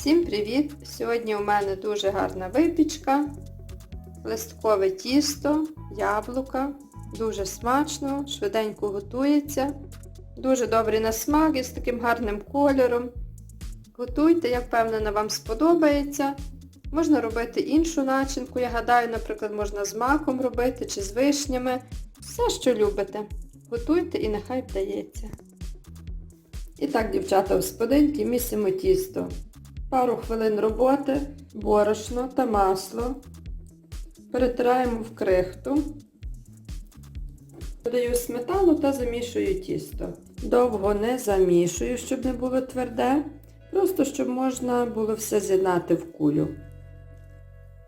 Всім привіт! Сьогодні у мене дуже гарна випічка, листкове тісто, яблука. Дуже смачно, швиденько готується. Дуже добрий на смак і з таким гарним кольором. Готуйте, я впевнена, вам сподобається. Можна робити іншу начинку, я гадаю, наприклад, можна з маком робити чи з вишнями. Все, що любите. Готуйте і нехай вдається. І так, дівчата, господинки, місимо тісто. Пару хвилин роботи, борошно та масло. Перетираємо в крихту. Додаю сметану та замішую тісто. Довго не замішую, щоб не було тверде. Просто щоб можна було все з'єднати в кулю.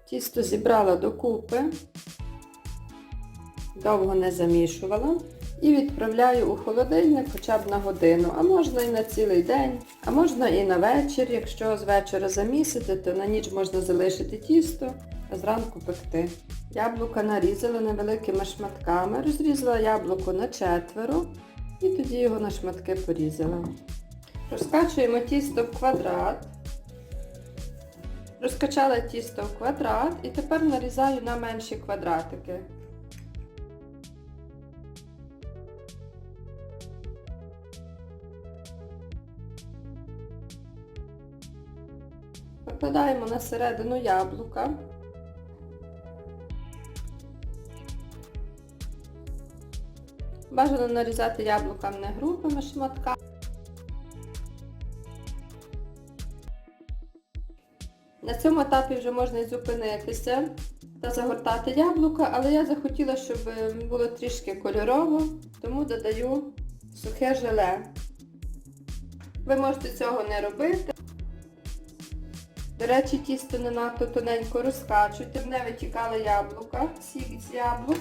Тісто зібрала докупи. Довго не замішувала. І відправляю у холодильник хоча б на годину, а можна і на цілий день, а можна і на вечір. Якщо з вечора замісити, то на ніч можна залишити тісто, а зранку пекти. Яблука нарізала невеликими шматками, розрізала яблуко на четверо і тоді його на шматки порізала. Розкачуємо тісто в квадрат. Розкачала тісто в квадрат і тепер нарізаю на менші квадратики. Викладаємо на середину яблука. Бажано нарізати яблукам не грубими шматками. На цьому етапі вже можна і зупинитися та загортати яблука, але я захотіла, щоб було трішки кольорово, тому додаю сухе желе. Ви можете цього не робити. До речі, тісто не надто тоненько розкачуйте, щоб не витікали яблука, сік з яблук.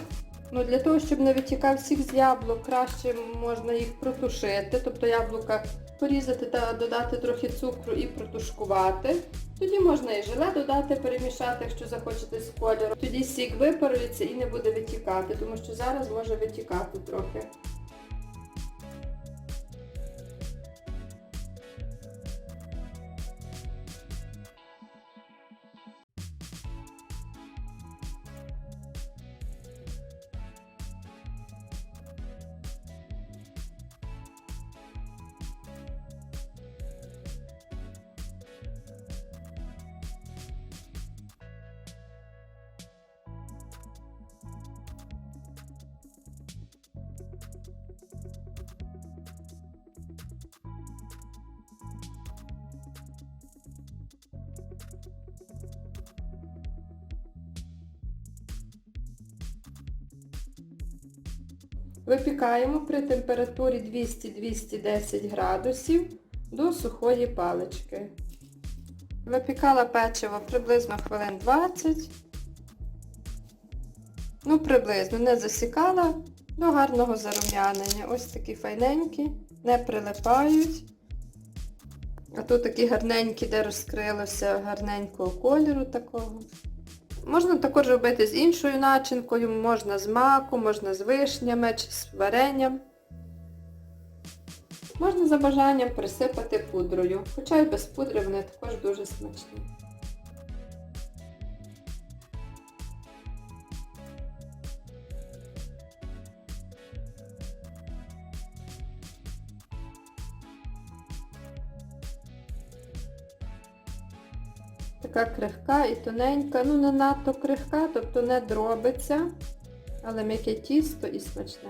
Ну, Для того, щоб не витікав сік з яблук, краще можна їх протушити, тобто яблука порізати та додати трохи цукру і протушкувати. Тоді можна і желе додати, перемішати, якщо захочете з кольору. Тоді сік випарується і не буде витікати, тому що зараз може витікати трохи. Випікаємо при температурі 200-210 градусів до сухої палички. Випікала печиво приблизно хвилин 20. Ну, приблизно, не засікала до гарного зарум'янення. Ось такі файненькі, не прилипають. А тут такі гарненькі, де розкрилося гарненького кольору такого. Можна також робити з іншою начинкою, можна з маку, можна з вишнями чи з варенням. Можна за бажанням присипати пудрою, хоча й без пудри вони також дуже смачні. Така крихка і тоненька, ну не надто крихка, тобто не дробиться, але м'яке тісто і смачне.